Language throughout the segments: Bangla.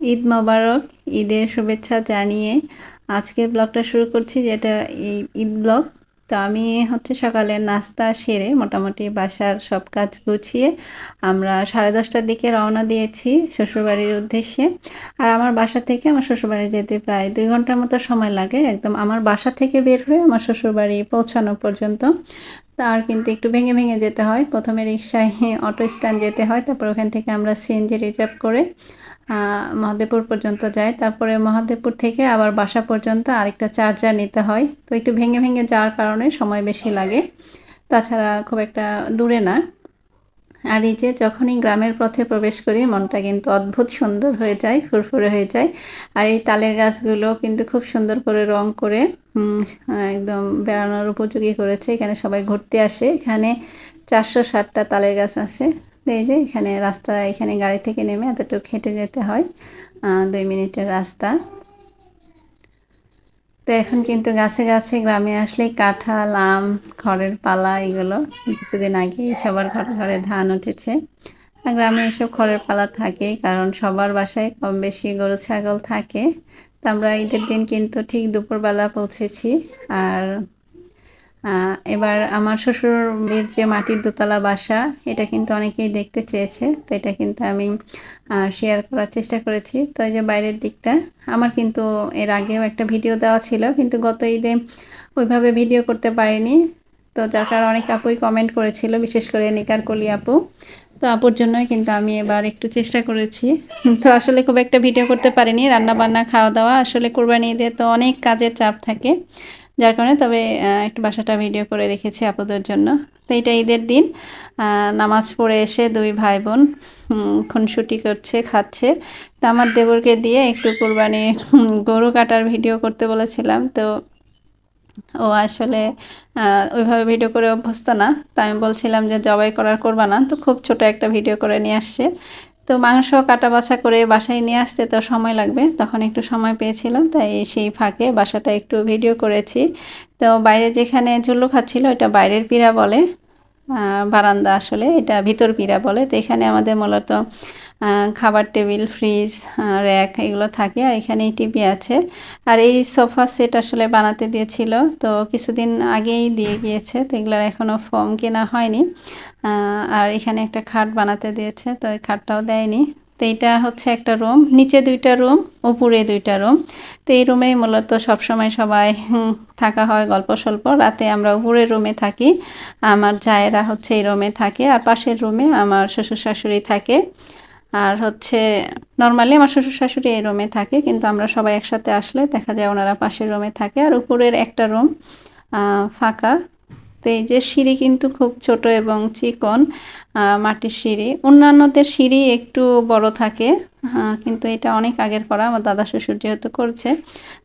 ঈদ মোবারক, ঈদের শুভেচ্ছা জানিয়ে আজকের ব্লগটা শুরু করছি, যেটা এই ঈদ ব্লগ। তো আমি হচ্ছে সকালে নাস্তা সেরে মোটামুটি বাসার সব কাজ গুছিয়ে আমরা সাড়ে দশটার দিকে রওনা দিয়েছি শ্বশুরবাড়ির উদ্দেশ্যে। আর আমার বাসা থেকে আমার শ্বশুরবাড়ি যেতে প্রায় দুই ঘণ্টার মতো সময় লাগে। একদম আমার বাসা থেকে বের হয়ে আমার শ্বশুরবাড়ি পৌঁছানো পর্যন্ত। তার কিন্তু একটু ভেঙে ভেঙে যেতে হয়। প্রথমে রিক্সায় অটো স্ট্যান্ড যেতে হয়, তারপর ওখান থেকে আমরা সিএনজি রিজার্ভ করে মহাদেবপুর পর্যন্ত যাই। তারপরে মহাদেবপুর থেকে আবার বাসা পর্যন্ত আরেকটা চার্জার নিতে হয়। তো একটু ভেঙে ভেঙে যাওয়ার কারণে সময় বেশি লাগে। তাছাড়া খুব একটা দূরে না। আর এই যে যখনই গ্রামের পথে প্রবেশ করি, মনটা কিন্তু অদ্ভুত সুন্দর হয়ে যায়, ফুরফুরে হয়ে যায়। আর এই তালের গাছগুলো কিন্তু খুব সুন্দর করে রং করে একদম বেড়ানোর উপযোগী করেছে। এখানে সবাই ঘুরতে আসে। এখানে চারশো ষাটটা তালের গাছ আছে। এই যে এখানে রাস্তা, এখানে গাড়ি থেকে নেমে এতটুকু হেঁটে যেতে হয় দুই মিনিটের রাস্তা। তো এখন কিন্তু গাছে গাছে গ্রামে আসলে কাঁঠাল, আম, খড়ের পালা এগুলো কিছুদিন আগে সবার ঘরে ঘরে ধান উঠেছে। আর গ্রামে এসব খড়ের পালা থাকে কারণ সবার বাসায় কম বেশি গরু, ছাগল থাকে। তো আমরা ঈদের দিন কিন্তু ঠিক দুপুরবেলা পৌঁছেছি। আর এবার আমার শ্বশুরের যে মাটির দোতলা বাসা, এটা কিন্তু অনেকেই দেখতে চেয়েছে, তো এটা কিন্তু আমি শেয়ার করার চেষ্টা করেছি। তো এই যে বাইরের দিকটা, আমার কিন্তু এর আগেও একটা ভিডিও দেওয়া ছিল, কিন্তু গত ঈদে ওইভাবে ভিডিও করতে পারিনি। তো যার কারণে অনেক আপুই কমেন্ট করেছিল, বিশেষ করে নিকার কলি আপু। তো আপুর জন্যই কিন্তু আমি এবার একটু চেষ্টা করেছি। তো আসলে খুব একটা ভিডিও করতে পারিনি রান্না বান্না খাওয়া দাওয়া আসলে কোরবানি ঈদে তো অনেক কাজের চাপ থাকে। যার কারণে তবে একটু বাসাটা ভিডিও করে রেখেছি আপুদের জন্য। তো এইটা ঈদের দিন। নামাজ পড়ে এসে দুই ভাই বোন খুনসুটি করছে, খাচ্ছে। তো আমার দেবরকে দিয়ে একটু কোরবানি গরু কাটার ভিডিও করতে বলেছিলাম। তো ও আসলে ওইভাবে ভিডিও করে অভ্যস্ত না। তো আমি বলছিলাম যে, জবাই করার করবা না। তো খুব ছোট একটা ভিডিও করে নিয়ে আসছে। তো মাংস কাটা বাছা করে বাসায় নিয়ে আসতে তো সময় লাগবে, তখন একটু সময় পেয়েছিলাম, তাই সেই ফাঁকে বাসাটা একটু ভিডিও করেছি। তো বাইরে যেখানে চুল্লু খাচ্ছিল এটা বাইরের পীড়া বলে। বারান্দা আসলে, এটা ভিতর পিড়া বলে। তো এখানে আমাদের মূলত খাবার টেবিল, ফ্রিজ র্যাক এগুলো থাকে, আর এখানেই টিভি আছে। আর এই সোফা সেট আসলে বানাতে দিয়েছিল, তো কিছুদিন আগেই দিয়ে গিয়েছে, তো এগুলোর এখনও ফর্ম কেনা হয়নি। আর এখানে একটা খাট বানাতে দিয়েছে, তো এই খাটটাও দেয়নি। তো এইটা হচ্ছে একটা রুম, নিচে দুইটা রুম, উপরে দুইটা রুম। তো এই রুমেই মূলত সবসময় সবাই থাকা হয় গল্প স্বল্প। রাতে আমরা উপরের রুমে থাকি, আমার জায়েরা হচ্ছে এই রুমে থাকে আর পাশের রুমে আমার শ্বশুর শাশুড়ি থাকে। আর হচ্ছে নর্মালি আমার শ্বশুর শাশুড়ি এই রুমে থাকে, কিন্তু আমরা সবাই একসাথে আসলে দেখা যায় ওনারা পাশের রুমে থাকে আর উপরের একটা রুম ফাঁকা। তো এই যে সিঁড়ি কিন্তু খুব ছোট এবং চিকন মাটির সিঁড়ি। অন্যান্যদের সিঁড়ি একটু বড় থাকে কিন্তু এটা অনেক আগের করা, আমার দাদা শ্বশুর যেহেতু করছে,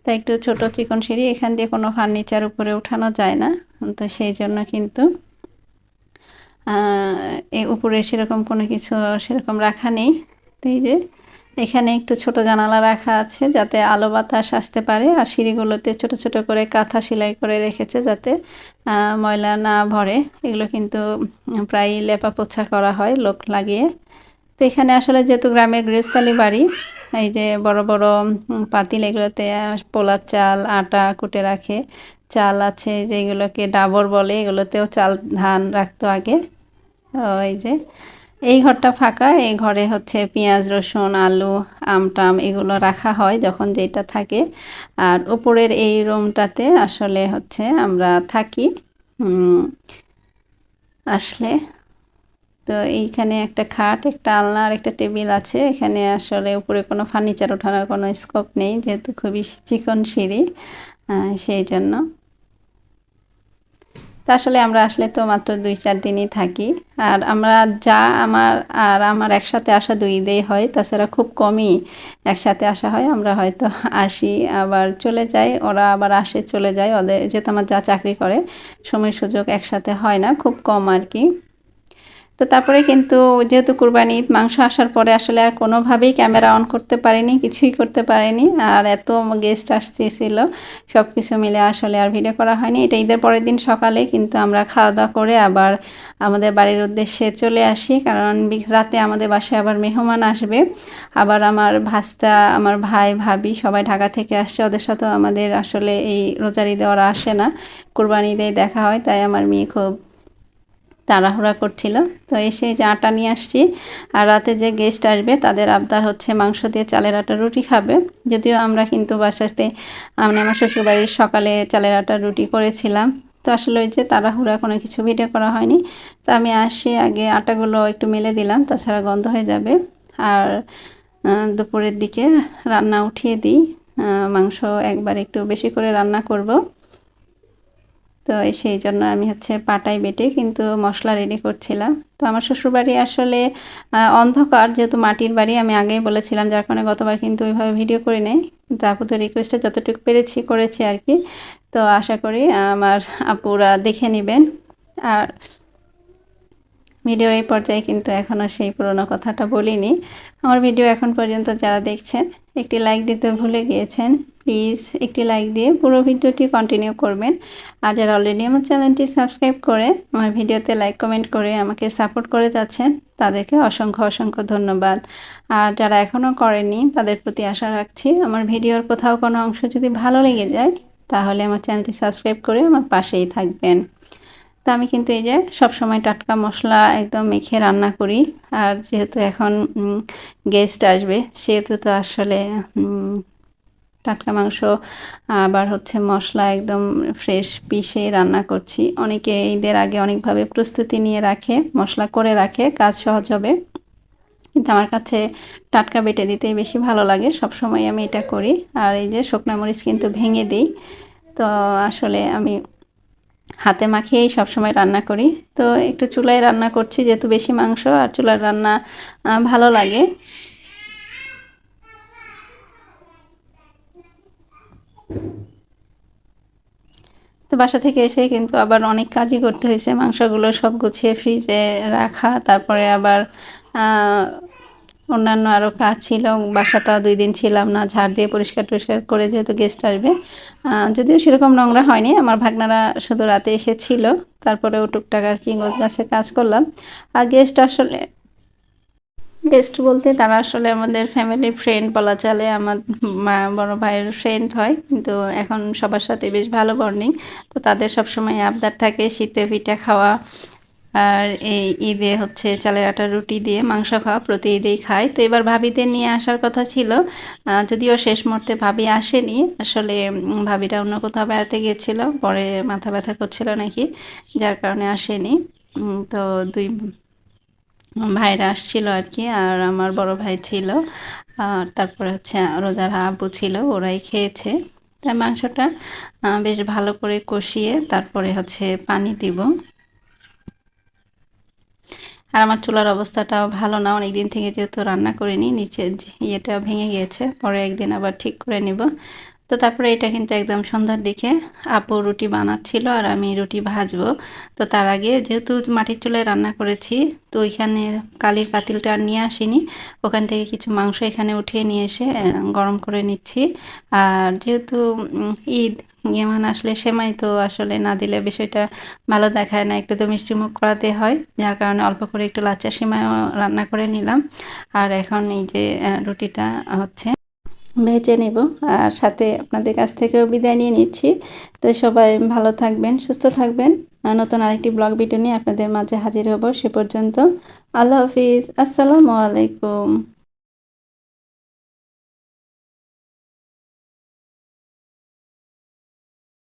তাই একটু ছোট চিকন সিঁড়ি, এখান দিয়ে কোনো ফার্নিচার উপরে উঠানো যায় না, তো সেই জন্য কিন্তু উপরে সেরকম কোনো কিছু সেরকম রাখা নেই। তো এই যে এখানে একটু ছোট জানালা রাখা আছে যাতে আলো বাতাস আসতে পারে, আর সিঁড়িগুলোতে ছোট ছোট করে কাঁথা সেলাই করে রেখেছে যাতে ময়লা না ভরে। এগুলো কিন্তু প্রায় লেপা পোছা করা হয় লোক লাগিয়ে। তো এখানে আসলে যেহেতু গ্রামের গৃহস্থালী বাড়ি, এই যে বড় বড় পাতিল এগুলোতে পোলার চাল, আটা কুটে রাখে। চাল আছে যেগুলোকে ডাবর বলে, এগুলোতেও চাল ধান রাখতো আগে। এই যে, এই ঘরটা ফাঁকা, এই ঘরে হচ্ছে পেঁয়াজ, রসুন, আলু আমটাম এগুলো রাখা হয় যখন যেটা থাকে। আর উপরের এই রুমটাতে আসলে হচ্ছে আমরা থাকি। আসলে তো এইখানে একটা খাট, একটা আলনা আর একটা টেবিল আছে। এখানে আসলে উপরে কোনো ফার্নিচার ওঠানোর কোনো স্কোপ নেই, যেহেতু খুবই চিকন সিঁড়ি সেই জন্য। তো আসলে আমরা আসলে তো মাত্র দুই চার দিনই থাকি। আর আমরা যা আমার আর আমার একসাথে আসা দুই দেই হয়, তাছাড়া খুব কমই একসাথে আসা হয়। আমরা হয়তো আসি, আবার চলে যাই, ওরা আবার আসে, চলে যায়। ওদের যেহেতু আমার যা চাকরি করে, সময় সুযোগ একসাথে হয় না, খুব কম আর কি। তো তারপরে কিন্তু যেহেতু কুরবানি ঈদ, মাংস আসার পরে আসলে আর কোনোভাবেই ক্যামেরা অন করতে পারিনি, কিছুই করতে পারিনি। আর এত গেস্ট আসতেছিল সব কিছু মিলে আসলে আর ভিডিও করা হয়নি। এটা ঈদের পরের দিন সকালে কিন্তু আমরা খাওয়া দাওয়া করে আবার আমাদের বাড়ির উদ্দেশ্যে চলে আসি। কারণ রাতে আমাদের বাসায় আবার মেহমান আসবে। আবার আমার ভাস্তা, আমার ভাই, ভাবি সবাই ঢাকা থেকে আসছে। ওদের সাথেও আমাদের আসলে এই রোজার ঈদে ওরা আসে না। কোরবানি ঈদেই দেখা হয়, তাই আমার মেয়ে খুব তাড়াহুড়া করছিল। তো এসে যে আটা নিয়ে আসছি। আর রাতে যে গেস্ট আসবে, তাদের আবদার হচ্ছে মাংস দিয়ে চালের আটা রুটি খাবে। যদিও আমরা কিন্তু বাসাতে মানে আমার শ্বশুরবাড়ির সকালে চালের আটা রুটি করেছিলাম। তো আসলে ওই যে তাড়াহুড়া, কোনো কিছু ভিডিও করা হয়নি। তো আমি আসি, আগে আটাগুলো একটু মেলে দিলাম, তাছাড়া গন্ধ হয়ে যাবে। আর দুপুরের দিকে রান্না উঠিয়ে দিই। মাংস একবার একটু বেশি করে রান্না করব। তো সেই জন্য আমি হচ্ছে পাটাই বেটে কিন্তু মশলা রেডি করছিলাম। তো আমার শ্বশুরবাড়ি আসলে অন্ধকার যেহেতু মাটির বাড়ি, আমি আগেই বলেছিলাম যার কারণে গতবার কিন্তু ওইভাবে ভিডিও করে নেই। কিন্তু আপুদের রিকোয়েস্টে যতটুকু পেরেছি করেছি আর কি তো আশা করি আমার আপুরা দেখে নেবেন। আর ভিডিওর এই পর্যায়ে কিন্তু এখনও সেই পুরনো কথাটা বলিনি। আমার ভিডিও এখন পর্যন্ত যারা দেখছেন, একটি লাইক দিতে ভুলে গিয়েছেন প্লিজ একটি লাইক দিয়ে পুরো ভিডিওটি কন্টিনিউ করবেন। আর যারা অলরেডি আমার চ্যানেলটি সাবস্ক্রাইব করে, আমার ভিডিওতে লাইক কমেন্ট করে আমাকে সাপোর্ট করে যাচ্ছেন, তাদেরকে অসংখ্য অসংখ্য ধন্যবাদ। আর যারা এখনও করেনি তাদের প্রতি আশা রাখছি আমার ভিডিওর কোথাও কোনো অংশ যদি ভালো লেগে যায়, তাহলে আমার চ্যানেলটি সাবস্ক্রাইব করে আমার পাশেই থাকবেন। তো আমি কিন্তু এই যে সব সময় টাটকা মশলা একদম মেখে রান্না করি। আর যেহেতু এখন গেস্ট আসবে, সেহেতু তো আসলে টাটকা মাংস, আবার হচ্ছে মশলা একদম ফ্রেশ পিষে রান্না করছি। অনেকে ঈদের আগে অনেকভাবে প্রস্তুতি নিয়ে রাখে, মশলা করে রাখে, কাজ সহজ হবে। কিন্তু আমার কাছে টাটকা বেটে দিতে বেশি ভালো লাগে সব সময় আমি এটা করি। আর এই যে শুকনা মরিচ কিন্তু ভেঙে দিই। তো আসলে আমি হাতে মাখিয়েই সবসময় রান্না করি। তো একটু চুলায় রান্না করছি, যেহেতু বেশি মাংস, আর চুলার রান্না ভালো লাগে। তো বাসা থেকে এসে কিন্তু আবার অনেক কাজই করতে হয়েছে। মাংসগুলো সব গুছিয়ে ফ্রিজে রাখা, তারপরে আবার অন্যান্য আরও কাজ ছিল বাসাটা দুই দিন ছিলাম না, ঝাড় দিয়ে পরিষ্কার টরিষ্কার করে যেহেতু গেস্ট আসবে। যদিও সেরকম নোংরা হয়নি, আমার ভাগনারা শুধু রাতে এসেছিল তারপরে ও টুকটাক আর কি গোছ গাছে কাজ করলাম। আর গেস্ট আসলে গেস্ট বলতে তারা আসলে আমাদের ফ্যামিলি ফ্রেন্ড বলা চলে, আমার মা, বড় ভাইয়ের ফ্রেন্ড হয়, কিন্তু এখন সবার সাথে বেশ ভালো বর্নিং তো তাদের সবসময় আবদার থাকে, শীতে পিঠা খাওয়া আর এই ঈদে হচ্ছে চালের আটার রুটি দিয়ে মাংস খাওয়া প্রতি ঈদেই খাই। তো এবার ভাবিদের নিয়ে আসার কথা ছিল। যদিও শেষ মুহূর্তে ভাবি আসেনি। আসলে ভাবিরা অন্য কোথাও বেড়াতে গিয়েছিল। পরে মাথা ব্যথা করছিল নাকি, যার কারণে আসেনি। তো দুই ভাইরা আসছিল আর কি, আর আমার বড় ভাই ছিল। আর তারপরে হচ্ছে রোজার আব্বু ছিল, ওরাই খেয়েছে। তাই মাংসটা বেশ ভালো করে কষিয়ে তারপরে হচ্ছে পানি দিব। আর আমার চুলার অবস্থাটাও ভালো না অনেক দিন থেকে যেহেতু রান্না করিনি, নিচের ইয়েটা ভেঙে গিয়েছে, পরে একদিন আবার ঠিক করে নিব। তো তারপরে এটা কিন্তু একদম সন্ধ্যার দিকে আপু রুটি বানাচ্ছিল আর আমি রুটি ভাজবো। তো তার আগে যেহেতু মাটির চুলায় রান্না করেছি, তো ওইখানে কালির পাতিলটা আর নিয়ে আসিনি। ওখান থেকে কিছু মাংস এখানে উঠিয়ে নিয়ে এসে গরম করে নিচ্ছি। আর যেহেতু ঈদ মেহমান আসলে সেমাই, তো আসলে না দিলে বিষয়টা ভালো দেখায় না, একটু তো মিষ্টি মুখ করাতে হয়। যার কারণে অল্প করে একটু লাচ্চা সেমাইও রান্না করে নিলাম। আর এখন এই যে রুটিটা হচ্ছে ভেজে নেব। আর সাথে আপনাদের কাছ থেকেও বিদায় নিয়ে নিচ্ছি। তো সবাই ভালো থাকবেন, সুস্থ থাকবেন। নতুন আরেকটি ব্লগ ভিডিও নিয়ে আপনাদের মাঝে হাজির হব সে পর্যন্ত। আল্লাহ হাফিজ। আসসালামু আলাইকুম।